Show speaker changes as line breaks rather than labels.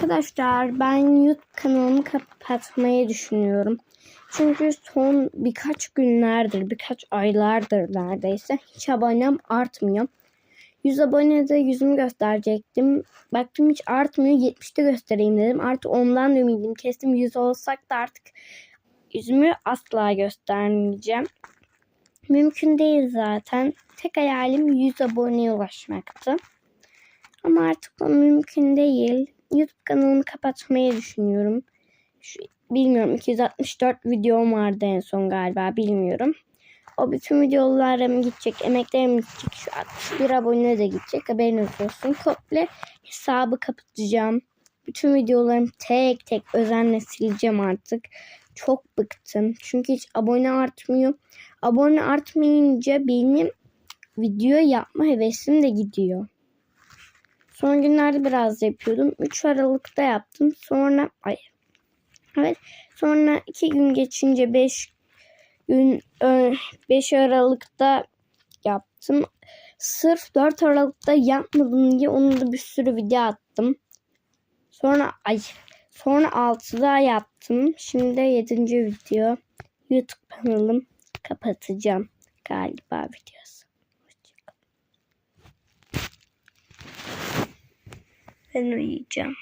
Arkadaşlar ben YouTube kanalımı kapatmayı düşünüyorum. Çünkü son birkaç günlerdir, birkaç aylardır neredeyse hiç abonem artmıyor. 100 abonede yüzümü gösterecektim. Baktım hiç artmıyor. 70'te göstereyim dedim. Artık ondan da ümidim kestim. 100 olsak da artık yüzümü asla göstermeyeceğim. Mümkün değil zaten. Tek hayalim 100 aboneye ulaşmaktı. Ama artık o mümkün değil. YouTube kanalımı kapatmayı düşünüyorum. Şu, bilmiyorum 264 videom vardı en son galiba bilmiyorum. O bütün videolarım gidecek, emeklerim gidecek. Şu 61 abone de gidecek haberiniz olsun. Komple hesabı kapatacağım. Bütün videolarımı tek tek özenle sileceğim artık. Çok bıktım. Çünkü hiç abone artmıyor. Abone artmayınca benim video yapma hevesim de gidiyor. Son günlerde biraz yapıyordum. 3 Aralık'ta yaptım. Sonra ay Evet. Sonra 2 gün geçince 5 gün 5 Aralık'ta yaptım. Sırf 4 Aralık'ta yapmadım diye onun da bir sürü video attım. Sonra ay sonra 6'da yaptım. Şimdi 7. video. YouTube kanalım kapatacağım galiba videosu. 愤怒一家